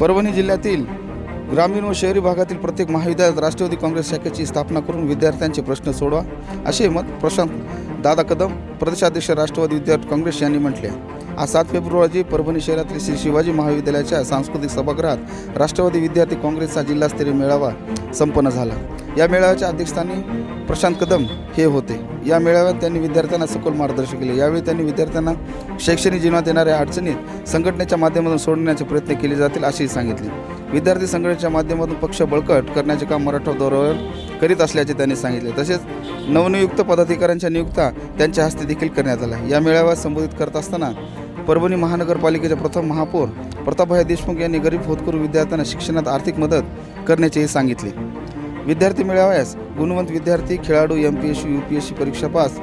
परभणी जिल्ह्यातील ग्रामीण व शहरी भागातील प्रत्येक महाविद्यालयात राष्ट्रवादी काँग्रेस शाखेची स्थापना करून विद्यार्थ्यांचे प्रश्न सोडवा असे मत प्रशांत दादा कदम प्रदेशाध्यक्ष राष्ट्रवादी विद्यार्थी काँग्रेस यांनी म्हटले. आज सात फेब्रुवारी परभणी शहरातील श्री शिवाजी महाविद्यालयाच्या सांस्कृतिक सभागृहात राष्ट्रवादी विद्यार्थी काँग्रेसचा जिल्हास्तरीय मेळावा संपन्न झाला. या मेळाव्याच्या अध्यक्षस्थानी प्रशांत कदम हे होते. या मेळाव्यात त्यांनी विद्यार्थ्यांना सखोल मार्गदर्शन केले. यावेळी त्यांनी विद्यार्थ्यांना शैक्षणिक जीवनात येणाऱ्या अडचणीत संघटनेच्या माध्यमातून सोडण्याचे प्रयत्न केले जातील असेही सांगितले. विद्यार्थी संघटनेच्या माध्यमातून पक्ष बळकट करण्याचे काम मराठा दौऱ्यावर करीत असल्याचे त्यांनी सांगितले. तसेच नवनियुक्त पदाधिकाऱ्यांच्या नियुक्त्या त्यांच्या हस्ते देखील करण्यात आल्या. या मेळाव्यात संबोधित करत असताना परभणी महानगरपालिकेचे प्रथम महापौर प्रतापभाई देशमुख यांनी गरीब होतकरू विद्यार्थ्यांना शिक्षणात आर्थिक मदत करण्याचेही सांगितले. विद्यार्थी मेळाव्यास गुणवंत विद्यार्थी खेळाडू M P S C U P S C परीक्षा पास.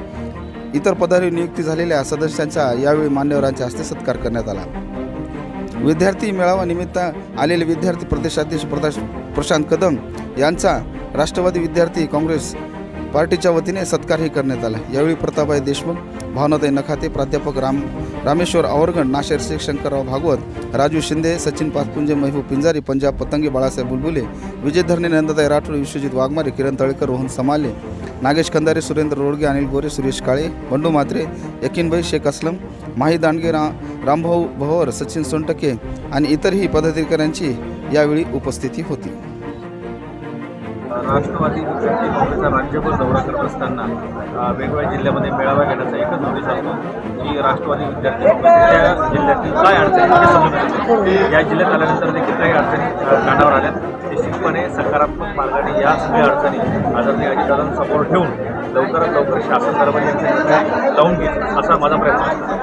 इतर पदारी नियुक्ती झालेल्या सदस्यांचा यावेळी मान्यवरांच्या हस्ते सत्कार करण्यात आला. विद्यार्थी मेळावा निमित्त आलेले विद्यार्थी प्रदेशाध्यक्ष प्रकाश प्रशांत कदम यांचा राष्ट्रवादी विद्यार्थी काँग्रेस पार्टीच्या वतीने सत्कारही करण्यात आला. यावेळी प्रतापभाई देशमुख भावनाताई नखाते प्राध्यापक राम रामेश्वर आवरगण नाशर शेख शंकरराव भागवत राजू शिंदे सचिन पाचपुंजे महबूब पिंजारी पंजाब पतंगी बाळासाहेब बुलबुले विजय धरणे नंदताई राठोड विश्वजित वाघमारे किरण तळेकर रोहन समाले नागेश खंदारे सुरेंद्र रोडगे अनिल गोरे सुरेश काळे बंडू म्हात्रे यकीनभाई शेख असलम माही दांडगे रा रामभाऊ भोवर सचिन सोनटके आणि इतरही पदाधिकाऱ्यांची यावेळी उपस्थिती होती. राष्ट्रवादी विद्यार्थी काँग्रेसचा राज्यभर दौरा करत असताना वेगवेगळ्या जिल्ह्यामध्ये मेळावा घेण्याचा एकच उद्देश असतो की राष्ट्रवादी विद्यार्थी त्या जिल्ह्यातील काय अडचणी समजून या जिल्ह्यात आल्यानंतर देखील काही अडचणी कानावर आल्या. निश्चितपणे सकारात्मक मार्गाने या सगळ्या अडचणी आदरणीय अजितदादांना सपोर्ट ठेवून लवकरात लवकर शासन दरबार यांचे लावून घेईल असा माझा प्रयत्न आहे.